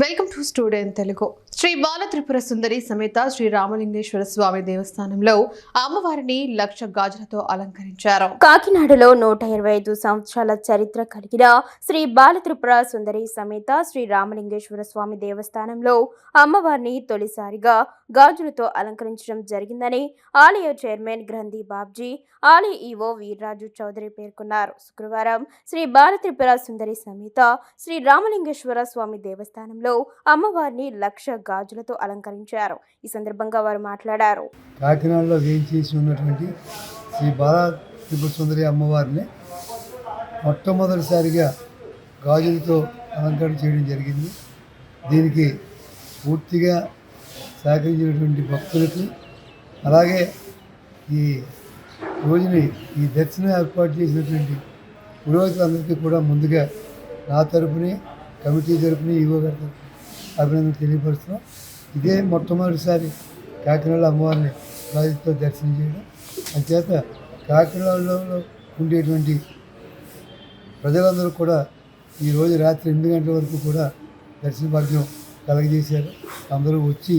Welcome to student Telugu. Shri Bala Tripura Sundari సమేత శ్రీ రామలింగేశ్వర స్వామి దేవస్థానంలో అమ్మవారిని లక్ష గాజులతో అలంకరించారు. కాకినాడలో నూట ఇరవై ఐదు సంవత్సరాల చరిత్ర కలిగిన శ్రీ బాలత్రిపుర సుందరి సమేత శ్రీ రామలింగేశ్వర స్వామి దేవస్థానంలో అమ్మవారిని తొలిసారిగా గాజులతో అలంకరించడం జరిగిందని ఆలయ చైర్మన్ గ్రంథి బాబ్జీ ఆలయ ఈవో వీర్రాజు చౌదరి పేర్కొన్నారు. శుక్రవారం శ్రీ బాలత్రిపుర సుందరి సమేత శ్రీ రామలింగేశ్వర స్వామి దేవస్థానంలో అమ్మవారిని లక్ష గాజులతో అలంకరించారు. ఈ సందర్భంగా వారు మాట్లాడారు. కాకినాడలో వేయించేసి ఉన్నటువంటి శ్రీ బాలా త్రిపుర సుందరి అమ్మవారిని మొట్టమొదటిసారిగా గాజులతో అలంకరణ చేయడం జరిగింది. దీనికి పూర్తిగా సహకరించినటువంటి భక్తులకి అలాగే ఈ రోజుని ఈ దర్శనం ఏర్పాటు చేసినటువంటి పురోహితులందరికీ కూడా ముందుగా నా తరపుని కమిటీ తరపుని ఈవో గారి తరపున అభినందన తెలియపరుస్తున్నాం. ఇదే మొట్టమొదటిసారి కాకినాడ అమ్మవారిని గాజులతో దర్శనం చేయడం. అంచేత కాకినాడలో ఉండేటువంటి ప్రజలందరూ కూడా ఈరోజు రాత్రి ఎనిమిది గంటల వరకు కూడా దర్శన భాగ్యం కలగజేశారు. అందరూ వచ్చి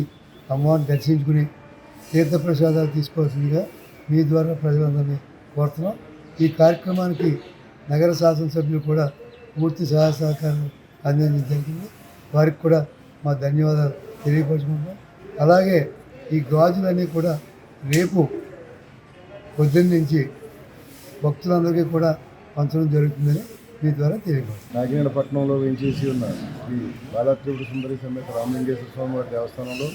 అమ్మవారిని దర్శించుకుని తీర్థప్రసాదాలు తీసుకోవాల్సిందిగా మీ ద్వారా ప్రజలందరినీ కోరుతున్నాం. ఈ కార్యక్రమానికి నగర శాసనసభ్యులు కూడా పూర్తి సహాయ సహకారం అందించడం జరిగింది. వారికి కూడా మా ధన్యవాదాలు తెలియపరుచుకుంటాం అలాగే ఈ గాజులన్నీ కూడా రేపు పొద్దున్న నుంచి భక్తులందరికీ కూడా పంచడం జరుగుతుందని మీ ద్వారా తెలియపడుతుంది నాగేంద్రపట్నంలో పట్టణంలో ఉన్న శ్రీ బాలాత్రిపుర సుందరి సమేత రామలింగేశ్వర స్వామి వారి దేవస్థానంలో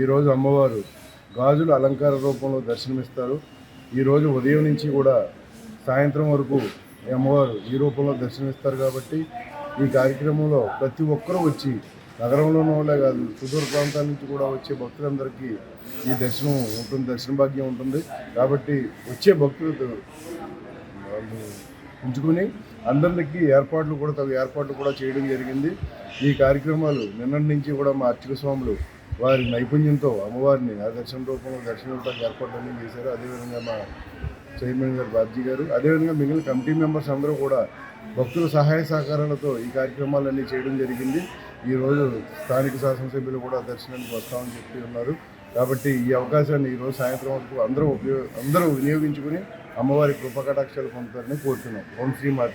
ఈరోజు అమ్మవారు గాజులు అలంకార రూపంలో దర్శనమిస్తారు. ఈరోజు ఉదయం నుంచి కూడా సాయంత్రం వరకు ఈ అమ్మవారు ఈ రూపంలో దర్శనమిస్తారు కాబట్టి ఈ కార్యక్రమంలో ప్రతి ఒక్కరూ వచ్చి నగరంలోనూ వాళ్ళే కాదు సుదూర ప్రాంతాల నుంచి కూడా వచ్చే భక్తులందరికీ ఈ దర్శనం ఉంటుంది దర్శన భాగ్యం ఉంటుంది. కాబట్టి వచ్చే భక్తులు ఉంచుకొని అందరికీ అందరికి ఏర్పాట్లు కూడా తగు ఏర్పాట్లు కూడా చేయడం జరిగింది. ఈ కార్యక్రమాలు నిన్నటి నుంచి కూడా మా అర్చక స్వాములు వారి నైపుణ్యంతో అమ్మవారిని ఆ దర్శన రూపంలో దర్శనం ఏర్పాట్లన్నీ చేశారు. అదేవిధంగా మా చైర్మన్ గారు బాబ్జీ గారు. అదేవిధంగా మిగిలిన కమిటీ మెంబర్స్ అందరూ కూడా భక్తుల సహాయ సహకారాలతో ఈ కార్యక్రమాలన్నీ చేయడం జరిగింది. ఈరోజు స్థానిక శాసనసభ్యులు కూడా దర్శనానికి వస్తామని చెప్పి ఉన్నారు. కాబట్టి ఈ అవకాశాన్ని ఈరోజు సాయంత్రం వరకు అందరూ ఉపయోగ అందరూ వినియోగించుకుని అమ్మవారి కృపకటాక్షాలు పొందుతారని కోరుతున్నాం. ఓం శ్రీ మాత్రి